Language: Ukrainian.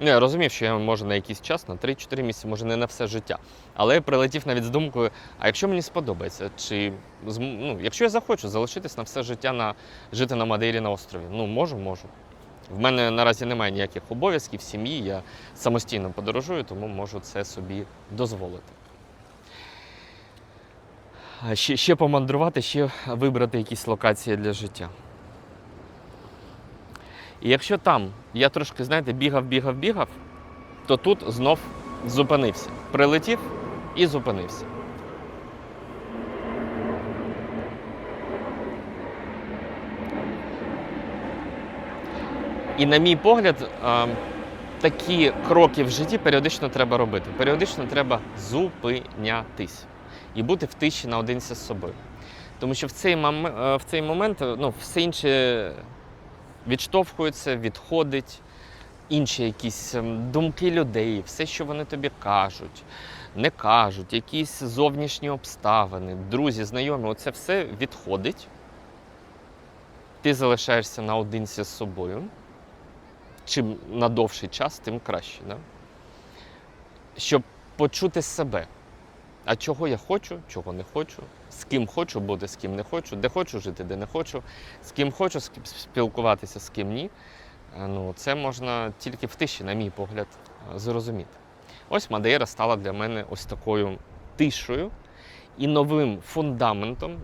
Я розумів, що я можу на якийсь час, на 3-4 місяці, може не на все життя. Але я прилетів навіть з думкою: а якщо мені сподобається, чи ну, якщо я захочу залишитись на все життя на жити на Мадейрі на острові, ну можу, можу. В мене наразі немає ніяких обов'язків, сім'ї, я самостійно подорожую, тому можу це собі дозволити. Ще, ще помандрувати, ще вибрати якісь локації для життя. І якщо там я трошки, знаєте, бігав, бігав, бігав, то тут знов зупинився. Прилетів і зупинився. І на мій погляд, такі кроки в житті періодично треба робити. Періодично треба зупинятись і бути в тиші наодинці з собою. Тому що в цей, е, в цей момент ну, все інше відштовхується, відходить, інші якісь ем, думки людей, все, що вони тобі кажуть, не кажуть, якісь зовнішні обставини, друзі, знайомі, оце все відходить. Ти залишаєшся наодинці з собою. Чим на довший час, тим краще. Да? Щоб почути себе. А чого я хочу, чого не хочу, з ким хочу бути, з ким не хочу, де хочу жити, де не хочу, з ким хочу спілкуватися, з ким ні. Е, Ну, це можна тільки в тиші, на мій погляд, е, зрозуміти. Ось Мадейра стала для мене ось такою тишою і новим фундаментом,